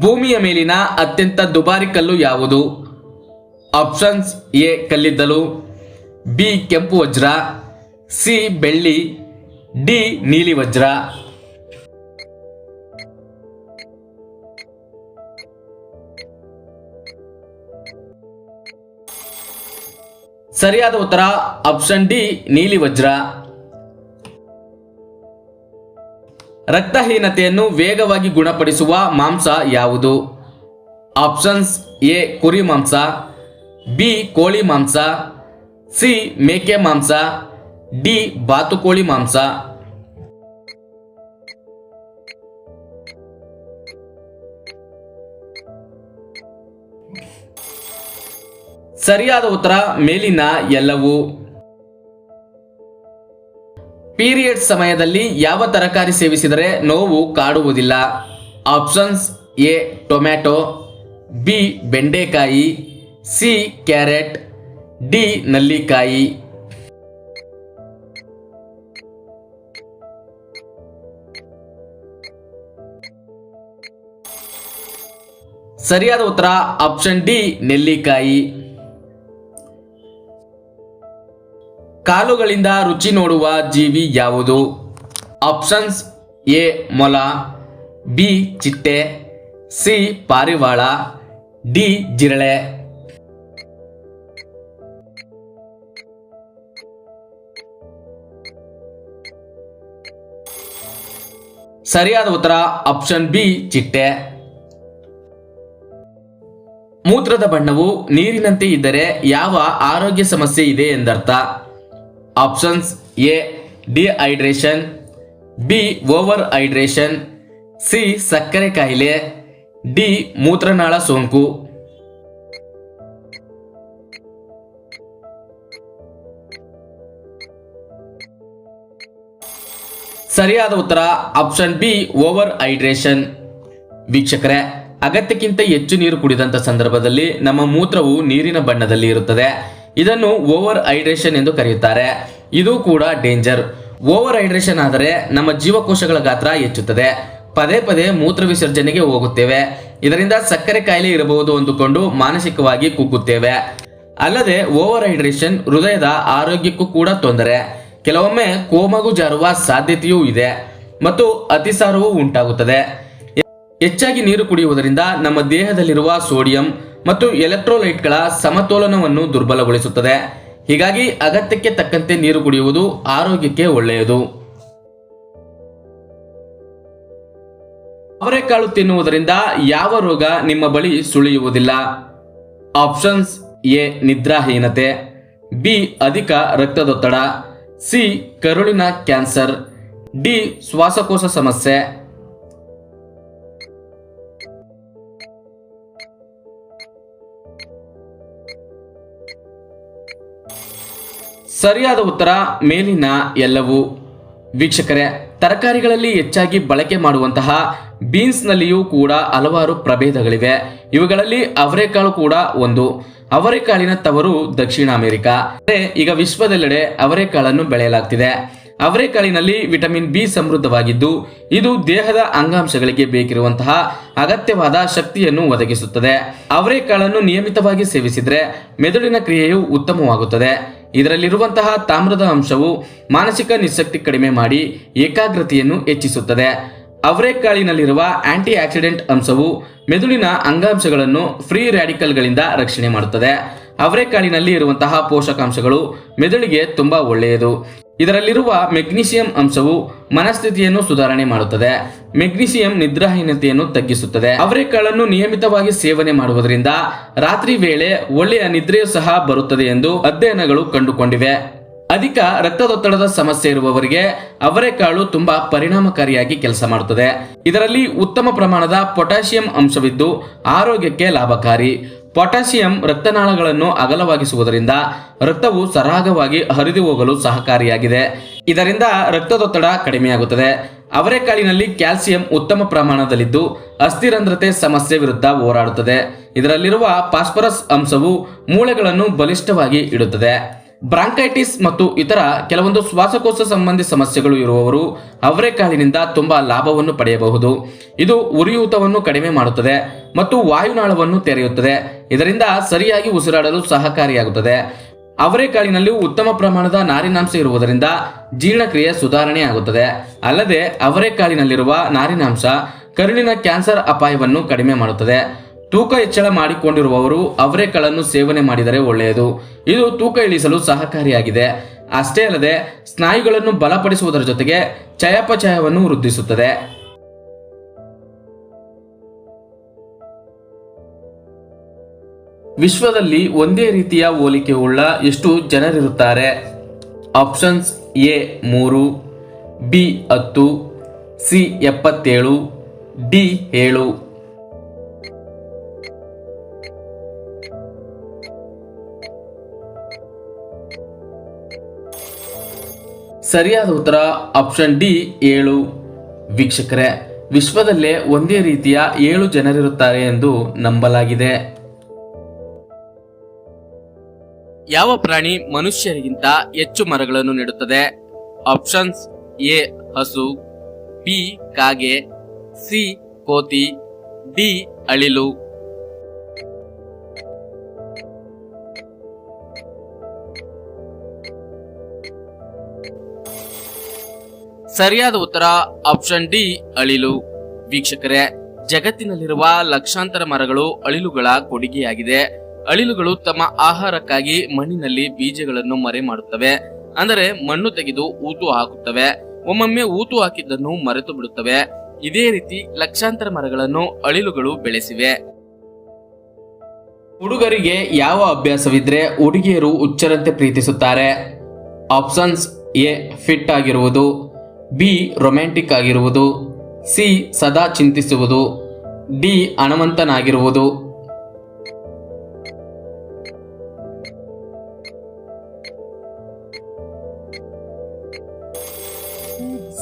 ಭೂಮಿಯ ಮೇಲಿನ ಅತ್ಯಂತ ದುಬಾರಿ ಕಲ್ಲು ಯಾವುದು? ಆಪ್ಷನ್ಸ್ ಎ, ಕಲ್ಲಿದ್ದಲು, ಬಿ, ಕೆಂಪು ವಜ್ರ, ಸಿ, ಬೆಳ್ಳಿ, ಡಿ, ನೀಲಿ ವಜ್ರ. ಸರಿಯಾದ ಉತ್ತರ ಆಪ್ಷನ್ ಡಿ, ನೀಲಿ ವಜ್ರ. ರಕ್ತಹೀನತೆಯನ್ನು ವೇಗವಾಗಿ ಗುಣಪಡಿಸುವ ಮಾಂಸ ಯಾವುದು? ಆಪ್ಷನ್ಸ್ ಎ, ಕುರಿ ಮಾಂಸ, ಬಿ, ಕೋಳಿ ಮಾಂಸ, ಸಿ, ಮೇಕೆ ಮಾಂಸ, ಡಿ, ಬಾತುಕೋಳಿ ಮಾಂಸ. ಸರಿಯಾದ ಉತ್ತರ ಮೇಲಿನ ಎಲ್ಲವೂ. ಪೀರಿಯಡ್ ಸಮಯದಲ್ಲಿ ಯಾವ ತರಕಾರಿ ಸೇವಿಸಿದರೆ ನೋವು ಕಾಡುವುದಿಲ್ಲ? ಆಪ್ಷನ್ಸ್ ಎ ಟೊಮ್ಯಾಟೊ ಬಿ ಬೆಂಡೆಕಾಯಿ ಸಿ ಕ್ಯಾರೆಟ್ ಡಿ ನಲ್ಲಿಕಾಯಿ. ಸರಿಯಾದ ಉತ್ತರ ಆಪ್ಷನ್ ಡಿ ನೆಲ್ಲಿಕಾಯಿ. ಕಾಲುಗಳಿಂದ ರುಚಿ ನೋಡುವ ಜೀವಿ ಯಾವುದು? ಆಪ್ಷನ್ಸ್ ಎ, ಮೊಲ, ಬಿ, ಚಿಟ್ಟೆ, ಸಿ, ಪಾರಿವಾಳ, ಡಿ, ಜಿರಳೆ. ಸರಿಯಾದ ಉತ್ತರ ಆಪ್ಷನ್ ಬಿ, ಚಿಟ್ಟೆ. ಮೂತ್ರದ ಬಣ್ಣವು ನೀರಿನಂತೆ ಇದ್ದರೆ ಯಾವ ಆರೋಗ್ಯ ಸಮಸ್ಯೆ ಇದೆ ಎಂದರ್ಥ? Options A dehydration B over hydration C ಸಕ್ಕರೆ ಕಾಯಿಲೆ ಡಿ ಮೂತ್ರನಾಳ ಸೋಂಕು. ಸರಿಯಾದ ಉತ್ತರ ಆಪ್ಷನ್ ಬಿ ಓವರ್ ಹೈಡ್ರೇಷನ್ ವೀಕ್ಷಕರೇ, ಅಗತ್ಯಕ್ಕಿಂತ ಹೆಚ್ಚು ನೀರು ಕುಡಿದಂತ ಸಂದರ್ಭದಲ್ಲಿ ನಮ್ಮ ಮೂತ್ರವು ನೀರಿನ ಬಣ್ಣದಲ್ಲಿ ಇರುತ್ತದೆ. ಇದನ್ನು ಓವರ್ ಹೈಡ್ರೇಷನ್ ಎಂದು ಕರೆಯುತ್ತಾರೆ. ಇದು ಕೂಡ ಡೇಂಜರ್. ಓವರ್ ಹೈಡ್ರೇಷನ್ ಆದರೆ ನಮ್ಮ ಜೀವಕೋಶಗಳ ಗಾತ್ರ ಹೆಚ್ಚುತ್ತದೆ. ಪದೇ ಪದೇ ಮೂತ್ರ ವಿಸರ್ಜನೆಗೆ ಹೋಗುತ್ತೇವೆ. ಇದರಿಂದ ಸಕ್ಕರೆ ಕಾಯಿಲೆ ಇರಬಹುದು ಅಂದುಕೊಂಡು ಮಾನಸಿಕವಾಗಿ ಕುಗ್ಗುತ್ತೇವೆ. ಅಲ್ಲದೆ ಓವರ್ ಹೈಡ್ರೇಷನ್ ಹೃದಯದ ಆರೋಗ್ಯಕ್ಕೂ ಕೂಡ ತೊಂದರೆ. ಕೆಲವೊಮ್ಮೆ ಕೋಮಗು ಜಾರುವ ಸಾಧ್ಯತೆಯೂ ಇದೆ ಮತ್ತು ಅತಿಸಾರವೂ ಉಂಟಾಗುತ್ತದೆ. ಹೆಚ್ಚಾಗಿ ನೀರು ಕುಡಿಯುವುದರಿಂದ ನಮ್ಮ ದೇಹದಲ್ಲಿರುವ ಸೋಡಿಯಂ ಮತ್ತು ಎಲೆಕ್ಟ್ರೋಲೈಟ್ಗಳ ಸಮತೋಲನವನ್ನು ದುರ್ಬಲಗೊಳಿಸುತ್ತದೆ. ಹೀಗಾಗಿ ಅಗತ್ಯಕ್ಕೆ ತಕ್ಕಂತೆ ನೀರು ಕುಡಿಯುವುದು ಆರೋಗ್ಯಕ್ಕೆ ಒಳ್ಳೆಯದು. ಅವರೆಕಾಳು ತಿನ್ನುವುದರಿಂದ ಯಾವ ರೋಗ ನಿಮ್ಮ ಬಳಿ ಸುಳಿಯುವುದಿಲ್ಲ. ಆಪ್ಷನ್ಸ್ ಎ, ನಿದ್ರಾಹೀನತೆ, ಬಿ, ಅಧಿಕ ರಕ್ತದೊತ್ತಡ, ಸಿ, ಕರುಳಿನ ಕ್ಯಾನ್ಸರ್, ಡಿ, ಶ್ವಾಸಕೋಶ ಸಮಸ್ಯೆ ಸರಿಯಾದ ಉತ್ತರ ಮೇಲಿನ ಎಲ್ಲವೂ. ವೀಕ್ಷಕರೇ, ತರಕಾರಿಗಳಲ್ಲಿ ಹೆಚ್ಚಾಗಿ ಬಳಕೆ ಮಾಡುವಂತಹ ಬೀನ್ಸ್ನಲ್ಲಿಯೂ ಕೂಡ ಹಲವಾರು ಪ್ರಭೇದಗಳಿವೆ. ಇವುಗಳಲ್ಲಿ ಅವರೆಕಾಳು ಕೂಡ ಒಂದು. ಅವರೆಕಾಳಿನ ತವರು ದಕ್ಷಿಣ ಅಮೆರಿಕ. ಈಗ ವಿಶ್ವದೆಲ್ಲೆಡೆ ಅವರೆಕಾಳನ್ನು ಬೆಳೆಯಲಾಗ್ತಿದೆ. ಅವರೆಕಾಳಿನಲ್ಲಿ ವಿಟಮಿನ್ ಬಿ ಸಮೃದ್ಧವಾಗಿದ್ದು, ಇದು ದೇಹದ ಅಂಗಾಂಶಗಳಿಗೆ ಬೇಕಿರುವಂತಹ ಅಗತ್ಯವಾದ ಶಕ್ತಿಯನ್ನು ಒದಗಿಸುತ್ತದೆ. ಅವರೆಕಾಳನ್ನು ನಿಯಮಿತವಾಗಿ ಸೇವಿಸಿದರೆ ಮೆದುಳಿನ ಕ್ರಿಯೆಯು ಉತ್ತಮವಾಗುತ್ತದೆ. ಇದರಲ್ಲಿರುವಂತಹ ತಾಮ್ರದ ಅಂಶವು ಮಾನಸಿಕ ನಿಸ್ಸಕ್ತಿ ಕಡಿಮೆ ಮಾಡಿ ಏಕಾಗ್ರತೆಯನ್ನು ಹೆಚ್ಚಿಸುತ್ತದೆ. ಅವರೆಕಾಳಿನಲ್ಲಿರುವ ಆಂಟಿ ಆಕ್ಸಿಡೆಂಟ್ ಅಂಶವು ಮೆದುಳಿನ ಅಂಗಾಂಶಗಳನ್ನು ಫ್ರೀ ರ್ಯಾಡಿಕಲ್ಗಳಿಂದ ರಕ್ಷಣೆ ಮಾಡುತ್ತದೆ. ಅವರೆಕಾಳಿನಲ್ಲಿ ಇರುವಂತಹ ಪೋಷಕಾಂಶಗಳು ಮೆದುಳಿಗೆ ತುಂಬಾ ಒಳ್ಳೆಯದು. ಇದರಲ್ಲಿರುವ ಮೆಗ್ನೀಷಿಯಂ ಅಂಶವು ಮನಸ್ಥಿತಿಯನ್ನು ಸುಧಾರಣೆ ಮಾಡುತ್ತದೆ. ಮೆಗ್ನೀಷಿಯಂ ನಿದ್ರಾಹೀನತೆಯನ್ನು ತಗ್ಗಿಸುತ್ತದೆ. ಅವರೆಕಾಳನ್ನು ನಿಯಮಿತವಾಗಿ ಸೇವನೆ ಮಾಡುವುದರಿಂದ ರಾತ್ರಿ ವೇಳೆ ಒಳ್ಳೆಯ ನಿದ್ರೆಯೂ ಸಹ ಬರುತ್ತದೆ ಎಂದು ಅಧ್ಯಯನಗಳು ಕಂಡುಕೊಂಡಿವೆ. ಅಧಿಕ ರಕ್ತದೊತ್ತಡದ ಸಮಸ್ಯೆ ಇರುವವರಿಗೆ ಅವರೆಕಾಳು ತುಂಬಾ ಪರಿಣಾಮಕಾರಿಯಾಗಿ ಕೆಲಸ ಮಾಡುತ್ತದೆ. ಇದರಲ್ಲಿ ಉತ್ತಮ ಪ್ರಮಾಣದ ಪೊಟ್ಯಾಷಿಯಂ ಅಂಶವಿದ್ದು ಆರೋಗ್ಯಕ್ಕೆ ಲಾಭಕಾರಿ. ಪೊಟ್ಯಾಷಿಯಂ ರಕ್ತನಾಳಗಳನ್ನು ಅಗಲವಾಗಿಸುವುದರಿಂದ ರಕ್ತವು ಸರಾಗವಾಗಿ ಹರಿದು ಹೋಗಲು ಸಹಕಾರಿಯಾಗಿದೆ. ಇದರಿಂದ ರಕ್ತದೊತ್ತಡ ಕಡಿಮೆಯಾಗುತ್ತದೆ. ಅವರೆಕಾಳಿನಲ್ಲಿ ಕ್ಯಾಲ್ಸಿಯಂ ಉತ್ತಮ ಪ್ರಮಾಣದಲ್ಲಿದ್ದು ಅಸ್ಥಿರಂಧ್ರತೆ ಸಮಸ್ಯೆ ವಿರುದ್ಧ ಹೋರಾಡುತ್ತದೆ. ಇದರಲ್ಲಿರುವ ಫಾಸ್ಫರಸ್ ಅಂಶವು ಮೂಳೆಗಳನ್ನು ಬಲಿಷ್ಠವಾಗಿ ಇಡುತ್ತದೆ. ಬ್ರಾಂಕೈಟಿಸ್ ಮತ್ತು ಇತರ ಕೆಲವೊಂದು ಶ್ವಾಸಕೋಶ ಸಂಬಂಧಿ ಸಮಸ್ಯೆಗಳು ಇರುವವರು ಅವರೆಕಾಳಿನಿಂದ ತುಂಬಾ ಲಾಭವನ್ನು ಪಡೆಯಬಹುದು. ಇದು ಉರಿಯೂತವನ್ನು ಕಡಿಮೆ ಮಾಡುತ್ತದೆ ಮತ್ತು ವಾಯುನಾಳವನ್ನು ತೆರೆಯುತ್ತದೆ. ಇದರಿಂದ ಸರಿಯಾಗಿ ಉಸಿರಾಡಲು ಸಹಕಾರಿಯಾಗುತ್ತದೆ. ಅವರೆಕಾಳಿನಲ್ಲಿ ಉತ್ತಮ ಪ್ರಮಾಣದ ನಾರಿನಾಂಶ ಇರುವುದರಿಂದ ಜೀರ್ಣಕ್ರಿಯೆ ಸುಧಾರಣೆ ಆಗುತ್ತದೆ ಅಲ್ಲದೆ ಅವರೆಕಾಳಿನಲ್ಲಿರುವ ನಾರಿನಾಂಶ ಕರುಳಿನ ಕ್ಯಾನ್ಸರ್ ಅಪಾಯವನ್ನು ಕಡಿಮೆ ಮಾಡುತ್ತದೆ. ತೂಕ ಹೆಚ್ಚಳ ಮಾಡಿಕೊಂಡಿರುವವರು ಅವರೆಕಾಳನ್ನು ಸೇವನೆ ಮಾಡಿದರೆ ಒಳ್ಳೆಯದು. ಇದು ತೂಕ ಇಳಿಸಲು ಸಹಕಾರಿಯಾಗಿದೆ. ಅಷ್ಟೇ ಅಲ್ಲದೆ, ಸ್ನಾಯುಗಳನ್ನು ಬಲಪಡಿಸುವುದರ ಜೊತೆಗೆ ಚಯಾಪಚಯವನ್ನು ವೃದ್ಧಿಸುತ್ತದೆ. ವಿಶ್ವದಲ್ಲಿ ಒಂದೇ ರೀತಿಯ ಹೋಲಿಕೆ ಉಳ್ಳ ಎಷ್ಟು ಜನರಿರುತ್ತಾರೆ? ಆಪ್ಷನ್ಸ್ ಎ ಮೂರು, ಬಿ ಹತ್ತು, ಸಿ ಎಪ್ಪತ್ತೇಳು, ಡಿ ಏಳು. ಸರಿಯಾದ ಉತ್ತರ ಆಪ್ಷನ್ ಡಿ ಏಳು. ವೀಕ್ಷಕರೇ, ವಿಶ್ವದಲ್ಲೇ ಒಂದೇ ರೀತಿಯ ಏಳು ಜನರಿರುತ್ತಾರೆ ಎಂದು ನಂಬಲಾಗಿದೆ. ಯಾವ ಪ್ರಾಣಿ ಮನುಷ್ಯರಿಗಿಂತ ಹೆಚ್ಚು ಮರಗಳನ್ನು ನೆಡುತ್ತದೆ? ಆಪ್ಷನ್ಸ್ ಎ ಹಸು ಬಿ ಕಾಗೆ ಸಿ ಕೋತಿ ಡಿ ಅಳಿಲು. ಸರಿಯಾದ ಉತ್ತರ ಆಪ್ಷನ್ ಡಿ, ಅಳಿಲು. ವೀಕ್ಷಕರೇ, ಜಗತ್ತಿನಲ್ಲಿರುವ ಲಕ್ಷಾಂತರ ಮರಗಳು ಅಳಿಲುಗಳ ಕೊಡುಗೆಯಾಗಿದೆ. ಅಳಿಲುಗಳು ತಮ್ಮ ಆಹಾರಕ್ಕಾಗಿ ಮಣ್ಣಿನಲ್ಲಿ ಬೀಜಗಳನ್ನು ಮರೆ ಮಾಡುತ್ತವೆ. ಅಂದರೆ ಮಣ್ಣು ತೆಗೆದು ಊತು ಹಾಕುತ್ತವೆ. ಒಮ್ಮೊಮ್ಮೆ ಊತು ಹಾಕಿದ್ದನ್ನು ಮರೆತು ಬಿಡುತ್ತವೆ. ಇದೇ ರೀತಿ ಲಕ್ಷಾಂತರ ಮರಗಳನ್ನು ಅಳಿಲುಗಳು ಬೆಳೆಸಿವೆ. ಹುಡುಗರಿಗೆ ಯಾವ ಅಭ್ಯಾಸವಿದ್ರೆ ಹುಡುಗಿಯರು ಹುಚ್ಚರಂತೆ ಪ್ರೀತಿಸುತ್ತಾರೆ. ಆಪ್ಷನ್ಸ್ ಎ, ಫಿಟ್ ಆಗಿರುವುದು. ಬಿ ರೊಮ್ಯಾಂಟಿಕ್ ಆಗಿರುವುದು, ಸಿ ಸದಾ ಚಿಂತಿಸುವುದು, ಡಿ ಹಣವಂತನಾಗಿರುವುದು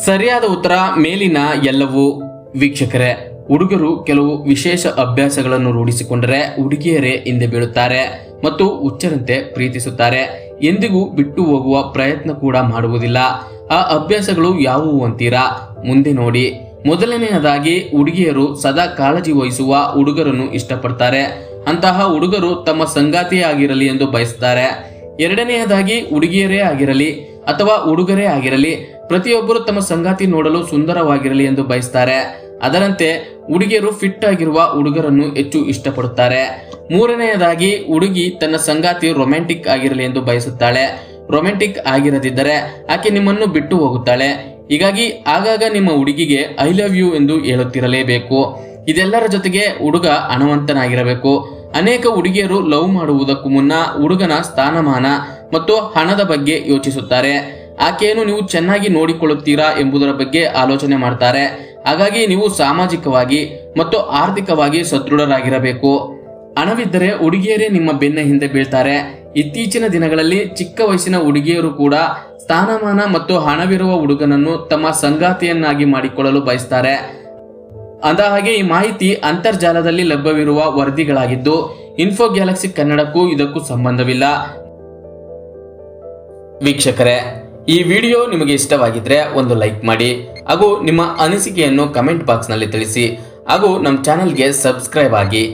ಸರಿಯಾದ ಉತ್ತರ ಮೇಲಿನ ಎಲ್ಲವೂ ವೀಕ್ಷಕರೇ, ಹುಡುಗರು ಕೆಲವು ವಿಶೇಷ ಅಭ್ಯಾಸಗಳನ್ನು ರೂಢಿಸಿಕೊಂಡರೆ ಹುಡುಗಿಯರೇ ಹಿಂದೆ ಬೀಳುತ್ತಾರೆ ಮತ್ತು ಹುಚ್ಚರಂತೆ ಪ್ರೀತಿಸುತ್ತಾರೆ. ಎಂದಿಗೂ ಬಿಟ್ಟು ಹೋಗುವ ಪ್ರಯತ್ನ ಕೂಡ ಮಾಡುವುದಿಲ್ಲ. ಆ ಅಭ್ಯಾಸಗಳು ಯಾವುವು ಅಂತೀರಾ? ಮುಂದೆ ನೋಡಿ. ಮೊದಲನೆಯದಾಗಿ ಹುಡುಗಿಯರು ಸದಾ ಕಾಳಜಿ ವಹಿಸುವ ಹುಡುಗರನ್ನು ಇಷ್ಟಪಡ್ತಾರೆ. ಅಂತಹ ಹುಡುಗರು ತಮ್ಮ ಸಂಗಾತಿಯೇ ಆಗಿರಲಿ ಎಂದು ಬಯಸುತ್ತಾರೆ ಎರಡನೆಯದಾಗಿ ಹುಡುಗಿಯರೇ ಆಗಿರಲಿ ಅಥವಾ ಹುಡುಗರೇ ಆಗಿರಲಿ, ಪ್ರತಿಯೊಬ್ಬರು ತಮ್ಮ ಸಂಗಾತಿ ನೋಡಲು ಸುಂದರವಾಗಿರಲಿ ಎಂದು ಬಯಸ್ತಾರೆ. ಅದರಂತೆ ಹುಡುಗಿಯರು ಫಿಟ್ ಆಗಿರುವ ಹುಡುಗರನ್ನು ಹೆಚ್ಚು ಇಷ್ಟಪಡುತ್ತಾರೆ. ಮೂರನೆಯದಾಗಿ ಹುಡುಗಿ ತನ್ನ ಸಂಗಾತಿ ರೊಮ್ಯಾಂಟಿಕ್ ಆಗಿರಲಿ ಎಂದು ಬಯಸುತ್ತಾಳೆ. ರೊಮ್ಯಾಂಟಿಕ್ ಆಗಿರದಿದ್ದರೆ ಆಕೆ ನಿಮ್ಮನ್ನು ಬಿಟ್ಟು ಹೋಗುತ್ತಾಳೆ. ಹೀಗಾಗಿ ಆಗಾಗ ನಿಮ್ಮ ಹುಡುಗಿಗೆ ಐ ಲವ್ ಯು ಎಂದು ಹೇಳುತ್ತಿರಲೇಬೇಕು. ಇದೆಲ್ಲರ ಜೊತೆಗೆ ಹುಡುಗ ಹಣವಂತನಾಗಿರಬೇಕು. ಅನೇಕ ಹುಡುಗಿಯರು ಲವ್ ಮಾಡುವುದಕ್ಕೂ ಮುನ್ನ ಹುಡುಗನ ಸ್ಥಾನಮಾನ ಮತ್ತು ಹಣದ ಬಗ್ಗೆ ಯೋಚಿಸುತ್ತಾರೆ. ಆಕೆಯನ್ನು ನೀವು ಚೆನ್ನಾಗಿ ನೋಡಿಕೊಳ್ಳುತ್ತೀರಾ ಎಂಬುದರ ಬಗ್ಗೆ ಆಲೋಚನೆ ಮಾಡ್ತಾರೆ. ಹಾಗಾಗಿ ನೀವು ಸಾಮಾಜಿಕವಾಗಿ ಮತ್ತು ಆರ್ಥಿಕವಾಗಿ ಸದೃಢರಾಗಿರಬೇಕು. ಹಣವಿದ್ದರೆ ಹುಡುಗಿಯರೇ ನಿಮ್ಮ ಬೆನ್ನ ಹಿಂದೆ ಬೀಳ್ತಾರೆ. ಇತ್ತೀಚಿನ ದಿನಗಳಲ್ಲಿ ಚಿಕ್ಕ ವಯಸ್ಸಿನ ಹುಡುಗಿಯರು ಕೂಡ ಸ್ಥಾನಮಾನ ಮತ್ತು ಹಣವಿರುವ ಹುಡುಗನನ್ನು ತಮ್ಮ ಸಂಗಾತಿಯನ್ನಾಗಿ ಮಾಡಿಕೊಳ್ಳಲು ಬಯಸ್ತಾರೆ. ಅಂದ ಹಾಗೆ ಈ ಮಾಹಿತಿ ಅಂತರ್ಜಾಲದಲ್ಲಿ ಲಭ್ಯವಿರುವ ವರದಿಗಳಾಗಿದ್ದು ಇನ್ಫೋ ಗ್ಯಾಲಕ್ಸಿ ಕನ್ನಡಕ್ಕೂ ಇದಕ್ಕೂ ಸಂಬಂಧವಿಲ್ಲ. ವೀಕ್ಷಕರೇ, ಈ ವಿಡಿಯೋ ನಿಮಗೆ ಇಷ್ಟವಾಗಿದ್ರೆ ಒಂದು ಲೈಕ್ ಮಾಡಿ, ಹಾಗೂ ನಿಮ್ಮ ಅನಿಸಿಕೆಯನ್ನು ಕಮೆಂಟ್ ಬಾಕ್ಸ್ನಲ್ಲಿ ತಿಳಿಸಿ, ಹಾಗೂ ನಮ್ಮ ಚಾನಲ್ಗೆ ಸಬ್ಸ್ಕ್ರೈಬ್ ಆಗಿ.